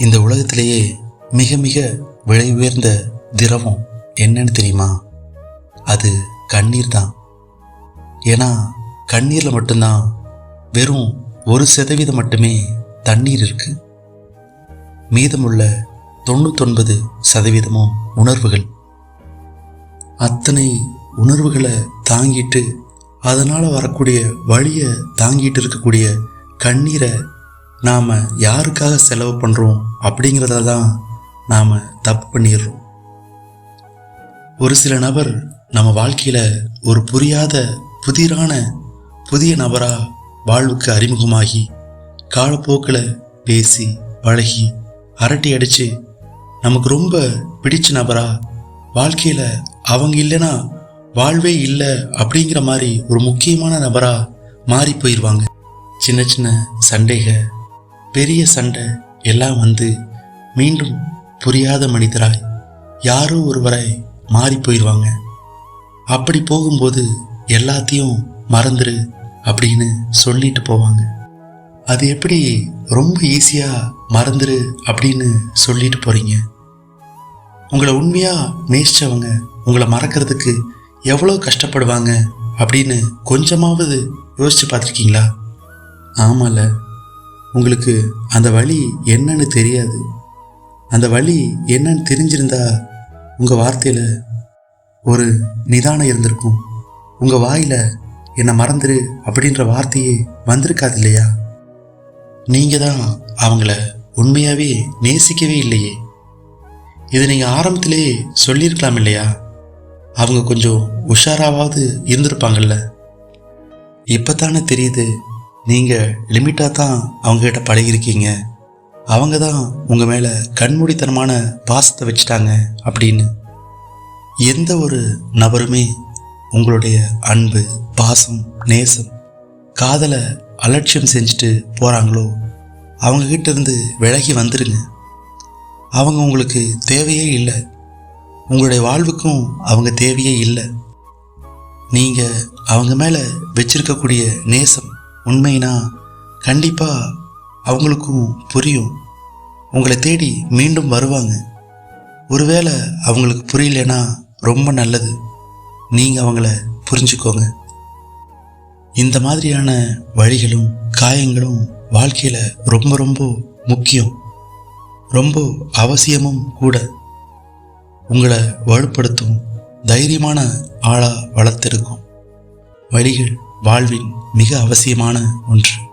இந்த உலகத்திலேயே மிக மிக விலை உயர்ந்த திரவம் என்னன்னு தெரியுமா? அது கண்ணீர் தான். ஏன்னா கண்ணீரில் மட்டும்தான் வெறும் ஒரு சதவீதம் மட்டுமே தண்ணீர் இருக்கு. மீதமுள்ள தொண்ணூத்தொன்பது சதவீதமும் உணர்வுகள். அத்தனை உணர்வுகளை தாங்கிட்டு அதனால் வரக்கூடிய வழியை தாங்கிட்டு இருக்கக்கூடிய கண்ணீரை நாம் யாருக்காக செலவு பண்ணுறோம் அப்படிங்கிறத தான் நாம் தப்பு பண்ணிடுறோம். ஒரு சில நபர் நம்ம வாழ்க்கையில் ஒரு புரியாத புதிரான புதிய நபராக வாழ்வுக்கு அறிமுகமாகி காலப்போக்கில் பேசி பழகி அரட்டி அடித்து நமக்கு ரொம்ப பிடிச்ச நபராக வாழ்க்கையில் அவங்க இல்லைன்னா வாழ்வே இல்லை அப்படிங்கிற மாதிரி ஒரு முக்கியமான நபராக மாறி போயிடுவாங்க சின்ன சின்ன சண்டைக பெரிய சண்டை எல்லாம் வந்து மீண்டும் புரியாத மனிதராய் யாரோ ஒருவராய் மாறி போயிடுவாங்க அப்படி போகும்போது எல்லாத்தையும் மறந்துடு அப்படின்னு சொல்லிட்டு போவாங்க. அது எப்படி ரொம்ப ஈஸியாக மறந்துடு அப்படின்னு சொல்லிட்டு போகிறீங்க உங்களை உண்மையாக நேசிச்சவங்க உங்களை மறக்கிறதுக்கு எவ்வளோ கஷ்டப்படுவாங்க அப்படின்னு கொஞ்சமாவது யோசித்து பார்த்துருக்கீங்களா? ஆமால உங்களுக்கு அந்த வழி என்னன்னு தெரியாது. அந்த வழி என்னன்னு தெரிஞ்சிருந்தா உங்கள் வார்த்தையில் ஒரு நிதானம் இருந்திருக்கும். உங்கள் வாயில் என்னை மறந்துரு அப்படின்ற வார்த்தையே வந்திருக்காது இல்லையா? நீங்கள் தான் அவங்கள உண்மையாகவே நேசிக்கவே இல்லையே. இது நீங்கள் ஆரம்பத்திலே சொல்லியிருக்கலாம் இல்லையா? அவங்க கொஞ்சம் உஷாராவது இருந்திருப்பாங்கல்ல. இப்போ தானே தெரியுது நீங்கள் லிமிட்டாக தான் அவங்ககிட்ட பழகிருக்கீங்க அவங்க தான் உங்கள் மேலே கண்மூடித்தனமான பாசத்தை வச்சுட்டாங்க அப்படின்னு. எந்த ஒரு நபருமே உங்களுடைய அன்பு பாசம் நேசம் காதலை அலட்சியம் செஞ்சுட்டு போகிறாங்களோ அவங்கக்கிட்ட இருந்து விலகி வந்துடுங்க அவங்க உங்களுக்கு தேவையே இல்லை. உங்களுடைய வாழ்வுக்கும் அவங்க தேவையே இல்லை. நீங்கள் அவங்க மேலே வச்சிருக்கக்கூடிய நேசம் உண்மைனா கண்டிப்பாக அவங்களுக்கும் புரியும். உங்களை தேடி மீண்டும் வருவாங்க. ஒருவேளை அவங்களுக்கு புரியலனா ரொம்ப நல்லது. நீங்கள் அவங்கள புரிஞ்சுக்கோங்க. இந்த மாதிரியான வழிகளும் காயங்களும் வாழ்க்கையில் ரொம்ப ரொம்ப முக்கியம். ரொம்ப அவசியமும் கூட. உங்களை வலுப்படுத்தும் தைரியமான ஆளாக வளர்த்திருக்கும். வழிகள் வாழ்வின் மிக அவசியமான ஒன்று.